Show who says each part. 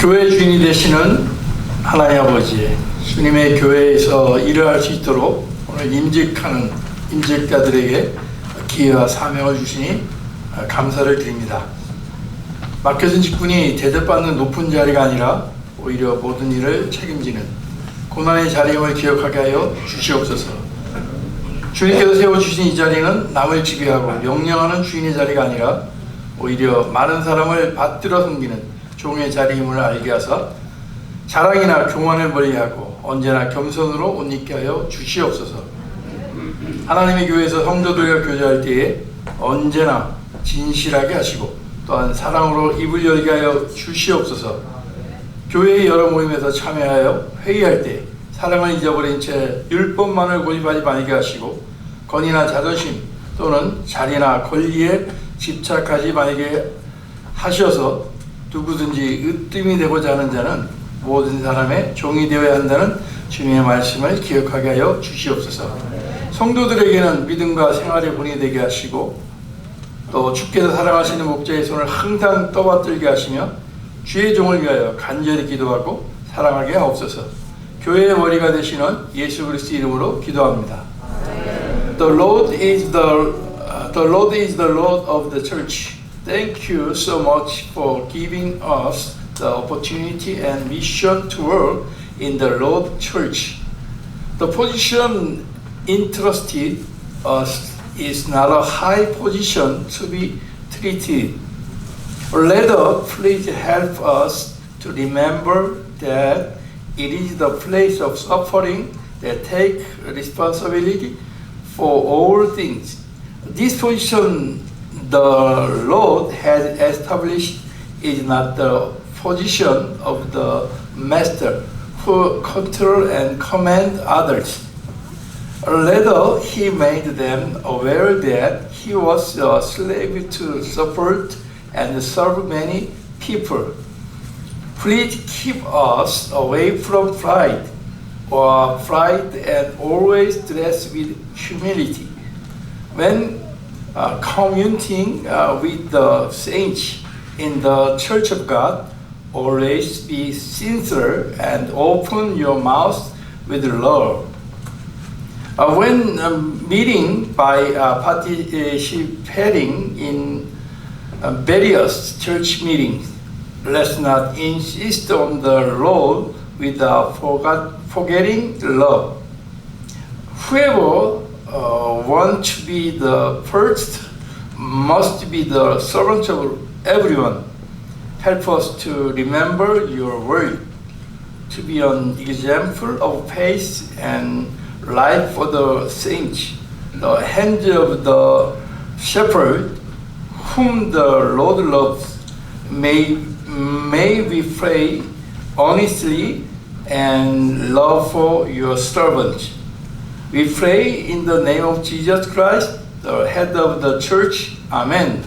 Speaker 1: 교회 주인이 되시는 하나님 아버지, 주님의 교회에서 일을 할 수 있도록 오늘 임직하는 임직자들에게 기회와 사명을 주시니 감사를 드립니다. 맡겨진 직분이 대접받는 높은 자리가 아니라 오히려 모든 일을 책임지는 고난의 자리임을 기억하게 하여 주시옵소서. 주님께서 세워주신 이 자리는 남을 지배하고 명령하는 주인의 자리가 아니라 오히려 많은 사람을 받들어 섬기는 종의 자리임을 알게 하사 자랑이나 교만을 멀리하고 언제나 겸손으로 옷 입게 하여 주시옵소서. 하나님의 교회에서 성도들과 교제할 때에 언제나 진실하게 하시고 또한 사랑으로 입을 열게 하여 주시옵소서. 교회의 여러 모임에서 참여하여 회의할 때 사랑을 잊어버린 채 율법만을 고집하지 말게 하시고 권위나 자존심 또는 자리나 권리에 집착하지 말게 하셔서 누구든지 으뜸이 되고자 하는 자는 모든 사람의 종이 되어야 한다는 주님의 말씀을 기억하게 하여 주시옵소서. 성도들에게는 믿음과 생활의 본이 되게 하시고 또 주께서 사랑하시는 목자의 손을 항상 떠받들게 하시며 주의 종을 위하여 간절히 기도하고 사랑하게 하옵소서. 교회의 머리가 되시는 예수 그리스도 이름으로 기도합니다. The Lord is the the Lord is the Lord of the church. Thank you so much for giving us the opportunity and mission to work in the Lord Church. The position entrusted us is not a high position to be treated. Rather, please help us to remember that it is the place of suffering that take responsibility for all things. This position the Lord has established is not the position of the master who control and command others. Rather, he made them aware that he was a slave to support and serve many people. Please keep us away from pride or pride and always dress with humility. When uh, communing uh, with the saints in the Church of God, always be sincere and open your mouth with love. Uh, when um, meeting by uh, participating in uh, various church meetings, let's not insist on the role without forgot, forgetting love. Whoever uh, wants to be the first must be the servant of everyone. Help us to remember your word, to be an example of faith and life for the saints, the hand of the shepherd whom the Lord loves. May, may we pray honestly and love for your servant. We pray in the name of Jesus Christ, the head of the church. Amen.